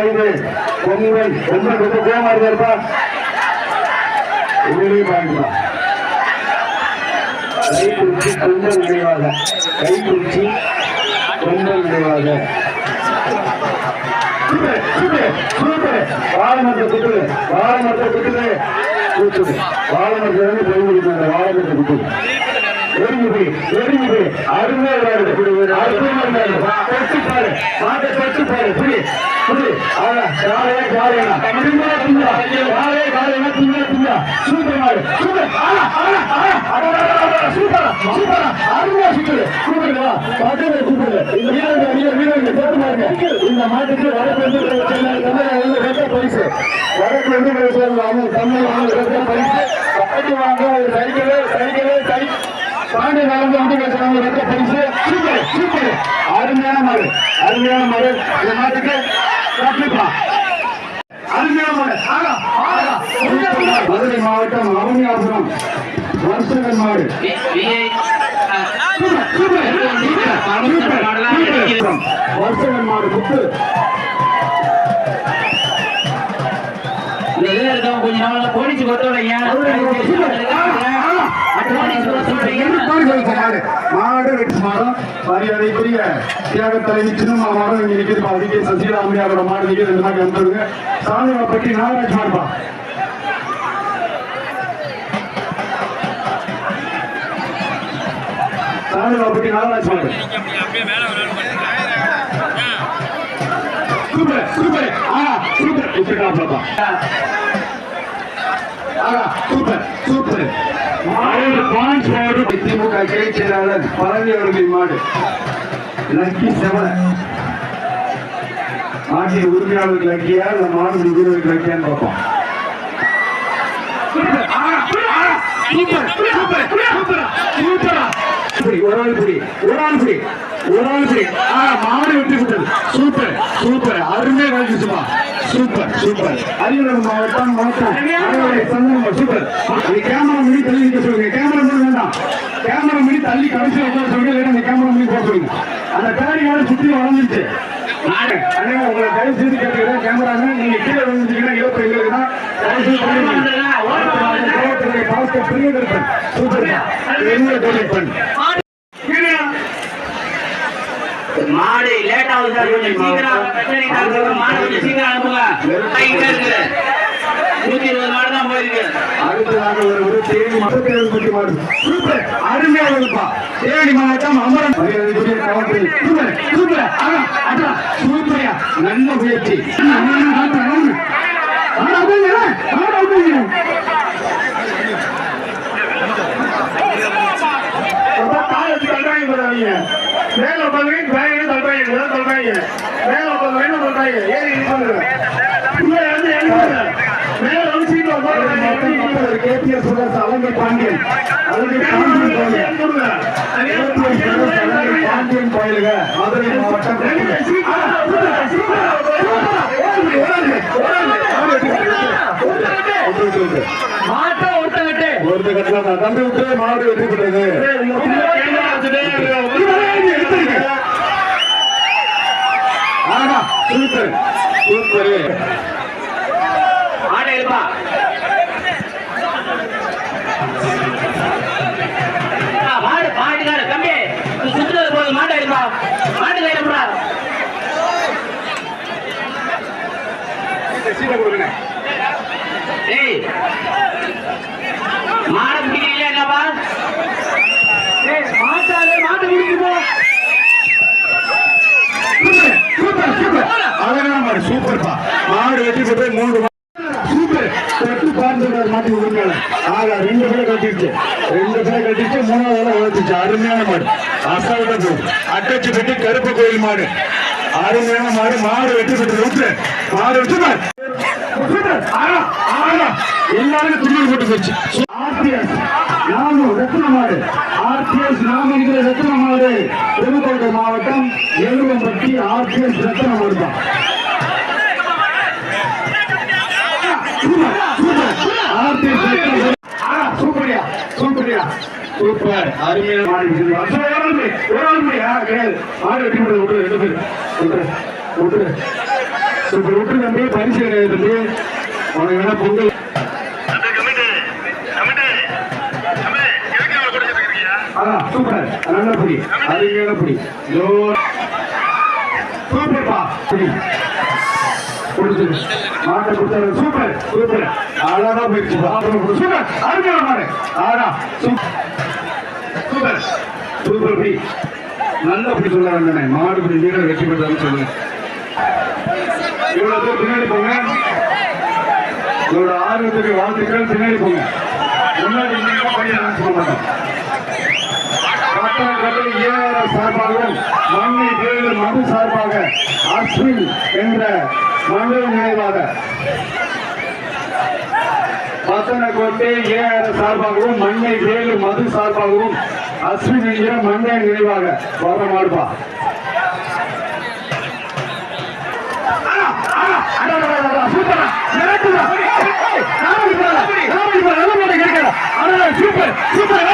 ஆனா பொங்கல் ரொம்ப ரொம்ப கோமா இருப்பாருப்பா உள்ளே பாருங்க கை பொங்கல் விளைவாக. கை பொங்கல் விளைவாக. சூப்பர் குத்துது குத்துது வந்து போய் முடிக்கிறாங்க குத்துது எரிஞ்சு போய் அருமையா விளையாடு அற்புதமா தொட்டு பாரு. மாட்டை தொட்டு பாரு. புடி புடி ஆனா காலையே காலையா திங்கா திங்கா காலையே காலையா திங்கா திங்கா சூப்பர் மாடு சூப்பர். ஆனா ஆனா ஆனா சூப்பர் சூப்பர். அருமையா இந்த வீரர்கள் வீரர் வீரர்கள் போட்டு பாருங்க. இந்த மாட்டுக்கு தமிழ் ரெட்ட பரிசு. தமிழ் வந்து ரெட்ட பரிசு. வாங்க சைக்கிள் சைக்கிள். பாண்டிய காலம் வந்து பேசுறாங்க ரெட்ட பரிசு சூப்பர் சூப்பர் அருமையான மாடு அருமையான மாடு இந்த மாட்டுக்கு கண்டிப்பா. அருமையான மாடு ஆகா ஆகா. மதுரை மாவட்டம் அவனியாபுரம் வருஷங்கள் மாடு. வருஷங்கள் மாடு இருக்கவங்க கொஞ்ச நாள்ல போலீஸ் வைங்க மாடு வெற்றி மாடம். மரியாதைக்குரிய தியாக தலைவி சின்னம்மா மாடம் இங்க நிற்கிறது சசிகலா அம்மையாரோட மாடு நிற்கிறது ரெண்டு மாடு வந்துருங்க நாகராஜ் நாகராஜ் மாடு. Super super. ஆ சூப்பர். ஆ சூப்பர் சூப்பர். திமுக கிளை செயலாளர் பழனி அவர்களின் மாடு. லக்கி செவல மாட்டின் உரிமையாளருக்கு லக்கியா இல்ல மாடு வீரருக்கு லக்கியான்னு பார்ப்போம். ஒரு ஆள் புடி, ஒரு ஆள் புடி, ஒரு ஆள் புடி. மாடு வெற்றி பெற்றது. சூப்பர். சூப்பர். அருமையா கழிச்சுப்பா சூப்பர் சூப்பர் அரியலூர் மாவட்டம் மாவட்டம். சந்தனம் சூப்பர் நீ கேமரா மணி தள்ளி நிக்க சொல்லுங்க. கேமரா மணி வேண்டாம். கேமரா மணி தள்ளி கடைசியில் உட்கார சொல்லுங்க. இல்லைன்னா அந்த கேமரா மணி போக சொல்லுங்க. அந்த பேரியால சுத்தி வளர்ந்துருச்சு. அண்ணே உங்களை தயவு செய்து கேட்டுக்கிறேன் கேமராங்க நீங்க கீழே விழுந்துட்டீங்கன்னா இழப்பு எங்களுக்கு தான் சூப்பர் என்ன தொழில்பன் மாடு ஆகுது சார் கொஞ்சம் சீக்கிரம் பிரச்சனை மாடு கொஞ்சம் சீக்கிரம் அனுப்புங்க நூத்தி இருபது மாடு தான் போயிருக்கு அடுத்ததாக ஒரு ஒரு மாடு சூப்பர் அருமையாக இருப்பா மாவட்டம் அமரம் சூப்பர் சூப்பர் ஆனா சூப்பரியா நல்ல முயற்சி மேல உட்காந்து பேங்க சொல்றாங்க இதான் சொல்றாங்க மேல உட்காந்து என்ன சொல்றாங்க ஏறி இது பண்ணுங்க உள்ள இருந்து எழுதுங்க மேல வந்து சீட்ல உட்காந்து கேபிஎஸ் அலங்கை பாண்டியன் அலங்கை பாண்டியன் அலங்கை பாண்டியன் கோயிலுங்க மதுரை மாவட்டம் மாட்டை தம்பி விட்டு மாடு வெற்றி பெற்றது ஆனா சூப்பர் சூப்பர் மாட்டை இருப்பா ஆ, மாடு மாட்டுக்கார தம்பி நீ சுத்துறது போது மாட்டை இருப்பா மாட்டு கையில போடா சீட்டை கொடுங்க ஏய் மாடை பிடிக்கிறீங்களா என்னப்பா மாட்டாலே மாட்டு பிடிக்குமோ சூப்பர் சூப்பர் அழகான மாடு சூப்பர்ப்பா மாடு வெற்றி பெற்று மூன்று மா- சூப்பர் தொட்டு பார்த்து மாட்டி விடுங்க ஆக ரெண்டு பேரை கட்டிடுச்சு. ரெண்டு பேரை கட்டிச்சு மூணாவது வேலை உழைச்சிச்சு. அருமையான மாடு. அசால்ட்டா போகுது. அட்டச்சு கட்டி கருப்பு கோயில் மாடு. அருமையான மாடு. மாடு வெட்டி பெற்று விட்டு மாடு சூப்பர் சூப்பர் எல்லாருக்கும் துணி போட்டு போச்சு. ஆர்டிஎஸ் நாமு ரத்ன மாடு. ஆர்டிஎஸ் நாம இருக்கிற ரத்ன மாடு. திருக்கோட்டை மாவட்டம் எழுவம்பட்டி ஆர்டிஎஸ் ரத்ன மாடு தான் ஆர்டிஎஸ் ரத்ன மாடு. ஆ, சூப்பர்யா சூப்பர்யா. சூப்பர். அருமையான கிடையாது. மாடு வெட்டி விடுறது விட்டு ரெண்டு பேர் விட்டுரு விட்டுரு. சூப்பர் விட்டுரு தம்பி. பரிசு கிடையாது தம்பி. உனக்கு வேணா பொங்கல். சூப்பர். நல்ல புடி. அருமையான புடி. ஜோ சூப்பர்ப்பா. புடி. புடிச்சு மாட்டை கொடுத்தாரு சூப்பர் சூப்பர் அழகா போயிடுச்சு. சூப்பர் அருமையான மாடு. ஆடா சூப்பர் சூப்பர் சூப்பர் நல்லா நல்ல சொல்ல வேண்டானே மாடு வீரர் வெற்றி சொல்லுங்க. இவ்வளவு பேர் பின்னாடி போங்க. இவரோட ஆர்வத்துக்கு வாழ்த்துக்கள். பின்னாடி போங்க. முன்னாடி நீங்க நான் சொல்ல மாட்டோம். சார்பாகவும் மண்ணை மது சார்பாக அஸ்வின் என்ற மண்டல நினைவாக பத்தனக்கோட்டை ஏஆர் சார்பாகவும் மண்ணை வேலு மது சார்பாகவும் அஸ்வின் என்கிற மண்டல நினைவாக மாடுபா சூப்பர் சூப்பர்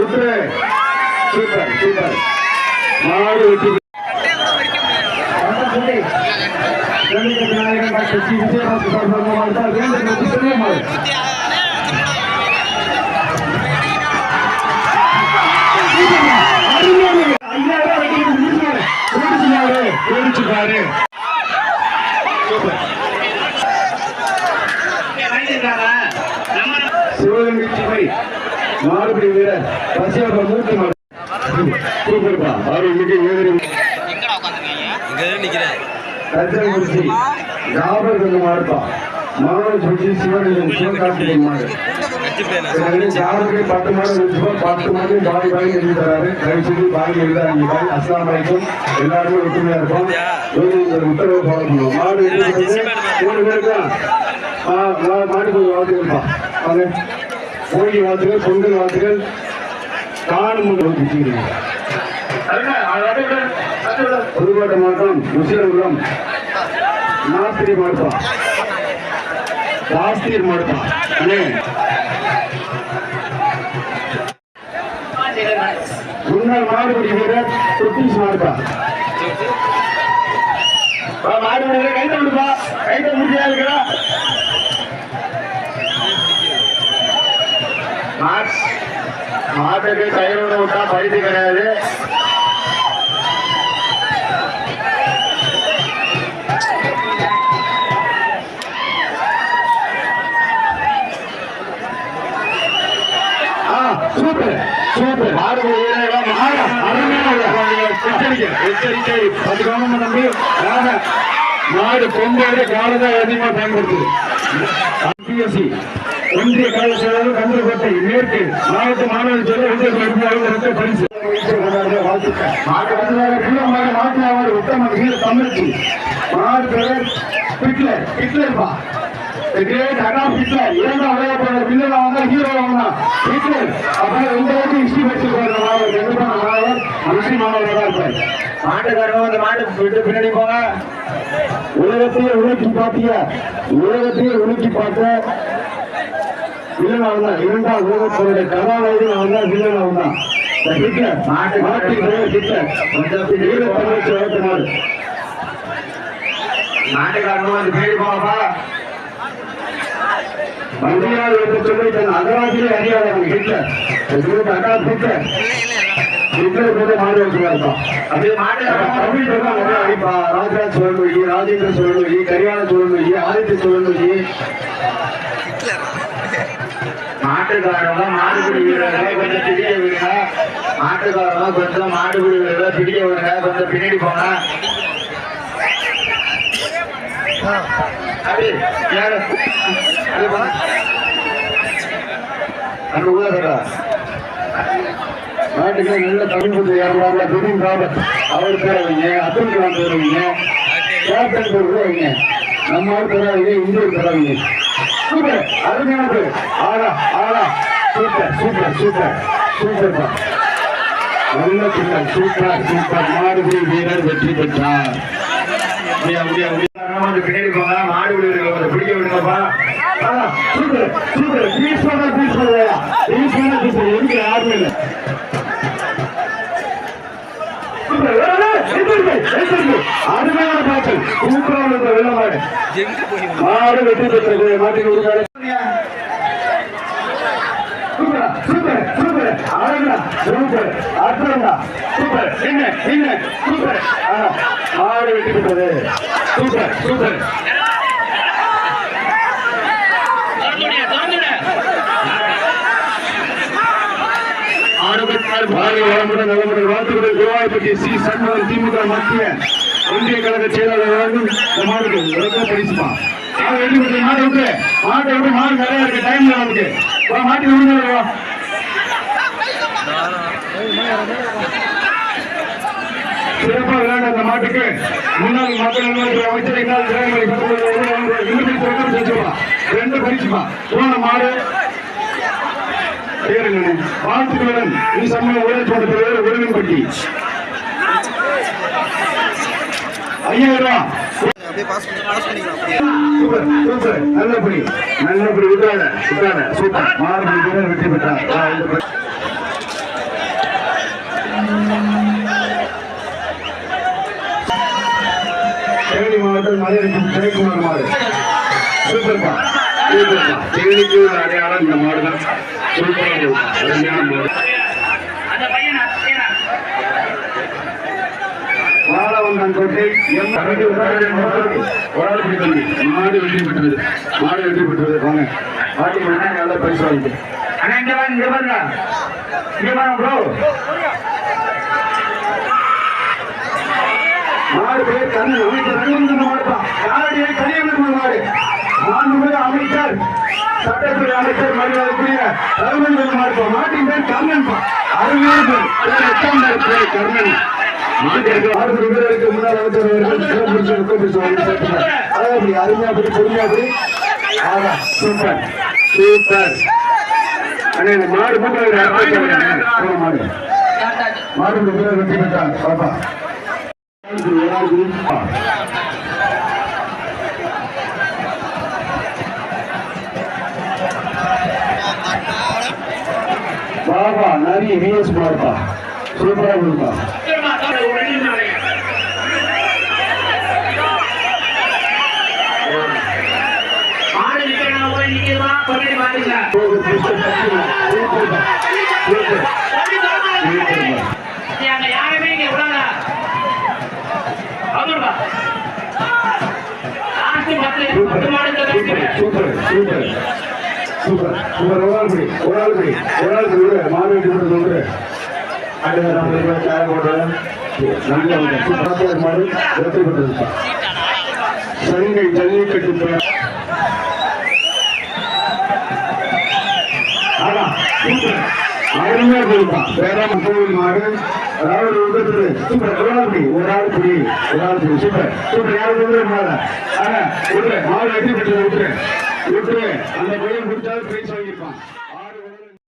சூப்பர். சூப்பர் மாடு வெற்றி நாயகன் டாக்டர் சி விஜயபாஸ்கர் சார்பாக வாழ்த்தால் வேண்டும் என்று சொல்லுமாறு சிவகங்கை சிவை மாடுபிடி வீரர் பசியாபுரம் மூர்த்தி மாடு சூப்பர்ப்பா ஆறு மிக ஏழு கஜகுறிச்சி ஜாபர் கொஞ்சம் மாடுப்பா மாவட்ட சுற்றி சிவகங்கை சிவகார்த்திகை மாடு. ஜாபருக்கு பத்து மாடு வச்சுப்பா பத்து மாடு பாய் பாய் எழுதி தராரு. தயவு செய்து பாய் எழுதாங்க பாய் அஸ்லாம் வலைக்கும் எல்லாருமே ஒற்றுமையா இருப்போம். இந்த உத்தரவு ஃபாலோ பண்ணுவோம். மாடு மூணு பேருக்கா மாடு கொஞ்சம் வாழ்த்துக்கள்ப்பா வாங்க. போகி வாழ்த்துக்கள் பொங்கல் வாழ்த்துக்கள். காணும் புதுக்கோட்டை மாவட்டம் முஸ்லிம் நாஸ்திரி மாவட்டம் நாஸ்திரி மாவட்டம் அண்ணே. முன்னாள் மாடுபிடி வீரர் சுத்தீஷ் மாவட்டம் மாடுபிடி வீரர் கைத்த விடுப்பா கைத்த முடியா இருக்கிறா மாட்டுக்கு கயிறு விட்டா பரிசு கிடையாது. சூப்பர். மாடு எச்சரிக்கை. அது கவனமா நம்பி மாடு பொங்கலை காலதான் அதிகமா பயன்படுத்துது. பிஎஸ்சி ஒன்றிய கல்வி செயலாளர் கந்தரக்கோட்டை மேற்கு மாவட்ட மாணவர் சொல்ல ஒன்றிய கல்வியாளர் பரிசு. மாட்டு உத்தம வீர தமிழ்ச்சி மாடு பேர் ஹிட்லர். ஹிட்லர்பா. Adolf Hitler, இரண்டாம் உலகப் போரில் வில்லன் அவங்க ஹீரோ அவங்க ஹிட்லர் அப்புறம் இந்த அளவுக்கு ஹிஸ்டரி வச்சிருக்காரு மாணவர் கண்டிப்பா மாணவர் முஸ்லிம் மாணவர் தான் இருப்பார். மாட்டுக்காரங்க அந்த மாட்டு விட்டு பின்னாடி போங்க. உலகத்தையே உலுக்கி பார்த்திய உலகத்தையே உலுக்கி பார்த்த வில்லன் அவன் தான் இரண்டாம் உலகப் போருடைய கதாநாயகன் அவன் தான் வில்லன் அவன் தான் ஹிட்லர் மாட்டு மாட்டு ஹிட்லர். வீர தமிழ்ச்சி வளர்த்த நாடு நாட்டுக்காரங்க வந்து பேடி போங்கப்பா. மந்தியால் என்று சொல்லி தன் அகராஜிலே அறியாதவங்க ஹிட்லர். எங்களுக்கு அகால் ஹிட்லர். ஹிட்லர் கூட மாடு வச்சுருக்கோம் அப்படியே தமிழ் தான் நிறைய அடிப்பா. ராஜராஜ சோழன் வழி ராஜேந்திர கரியாள சோழன் வழி ஆதித்ய சோழன் வழி மாட்டுக்காரங்க மாடுபிடி வீரர்களை கொஞ்சம் பிடிக்க விடுங்க மாட்டுக்காரங்க கொஞ்சம் மாடுபிடி வீரர்களை பிடிக்க விடுங்க கொஞ்சம் பின்னாடி போங்க. அப்படி யாரு? அங்க உள்ள நாட்டுக்கு நல்ல தமிழ் புத்தி யாருவாங்க பிபின் ராவத் அவர் பேரை வைங்க அப்துல் கலாம் வைங்க கேப்டன் பேர் கூட வைங்க நம்ம ஆள் பேரை வைங்க இந்திய பேரை வைங்க சூப்பர். அருமையான பேர். ஆடா ஆடா. Super super super. சூப்பர்ப்பா நல்ல பிள்ளை சூப்பர் சூப்பர். மாடுபிடி வீரர் வெற்றி பெற்றார். அப்படியா முடியா பின்னாடி போங்க. மாடு விடுங்க பிடிக்க விடுங்கப்பா. சூப்பர் சூப்பர் பீஸ் பண்ண பீஸ் பண்ணலையா பீஸ் பண்ண பீஸ் பண்ண எதுக்கு யாருமே இல்லை அருமையான பாய்ச்சல் சூப்பராக இருந்த மாடு வெற்றி பெற்றது மாட்டின் ஒரு சூப்பர் சூப்பர் அழகா சூப்பர் அற்புதம்டா சூப்பர் என்ன என்ன சூப்பர் மாடு சூப்பர் சூப்பர் வாழ்த்துக்கள் சி. சண்முகம் திமுக மத்திய ஒன்றிய கழக செயலாளர் மாடுக்கு பரிசுமா மாடு விட்டு. விட்டு விட்டு மாடு நிறைய இருக்கு டைம் நமக்கு. விடுங்க சிறப்பாக விளையாட அந்த மாட்டுக்கு. முன்னாள் மக்கள் அமைச்சர் ரெண்டு பரிசுமா போன மாடு பேருங்க வாழ்த்துக்களுடன் இந்த சமயம் ஊழல் தோட்ட தலைவர் உறவின்பட்டி ஐயாயிரம் பண்ணிக்கலாம் அப்படியே. Super super. நல்லபடி. நல்லபடி விட்டாத விட்டாத சூப்பர். மாறுபடி வீரர் வெற்றி பெற்றார். தேனி மாவட்டம் ஜெயக்குமார் மாடு. சூப்பர்ப்பா தேனிக்கு ஒரு அடையாளம் இந்த மாடு தான் கோட்டை மாடு வெற்றி பெற்றது மாடு வெற்றி பெற்றது வாங்க பாட்டி பரிசு வாங்கிட்டு அண்ணா இங்க வாங்க இங்க பாருங்க இங்க ப்ரோ மாடு பேர் அமைச்சர் யாருடைய மாடு அமைச்சர் சட்டத்துறை அமைச்சர் மரியாதைக்குரிய ரங்கமந்திர பெருமாள் மாட்டின் பேர் கர்ணன் அருமையான பேர். எட்டாம் பேர் கர்ணன். ஆறு வீரருக்கு முன்னாள் அமைச்சர் அவர்கள் அருமையா அப்படி பொறுமையா சூப்பர் சூப்பர் அண்ணே இந்த மாடு மாடு. மாடு வீரர் வெற்றி பெற்றார். பாப்பா பாபா நரி விஎஸ் மாடுப்பா சூப்பரா கொடுப்பா திரும்ப, திரும்ப, ஒரு நிமிஷம் வரேன். மாடு நிக்கிறவங்க போய் நிக்கிறவா, பாபா பாருங்க. விஎஸ் திறந்துடு. நீ கொடுப்பா யாருமே இங்க விடாத. Super super super. சூப்பர். ஒரு ஆள் படி. ஒரு ஆள் படி. ஒரு ஆள் படி. விடு. மாடு வெட்டி விட்டு சொல்ற அடுத்த நாள் போய் சாய போடுறேன் நல்ல ஒரு சூப்பர் மாடு. வெற்றி பெற்றது. சங்கை ஜல்லிக்கட்டு பெயர் அருமையா கொடுப்பான் வேறாம கோவில் மாடு. அதாவது விபத்துல சூப்பர். ஒரு ஆள் புடி. ஒரு ஆள் புடி. ஒரு ஆள் புடி. சூப்பர். சூப்பர். யாரும் வந்து மாலை ஆனா விட்டுரு மாடு வெற்றி பெற்றது. விட்டுரு விட்டுரு அந்த கோயில் பிடிச்சாலும் பிரைஸ் வாங்கியிருப்பான்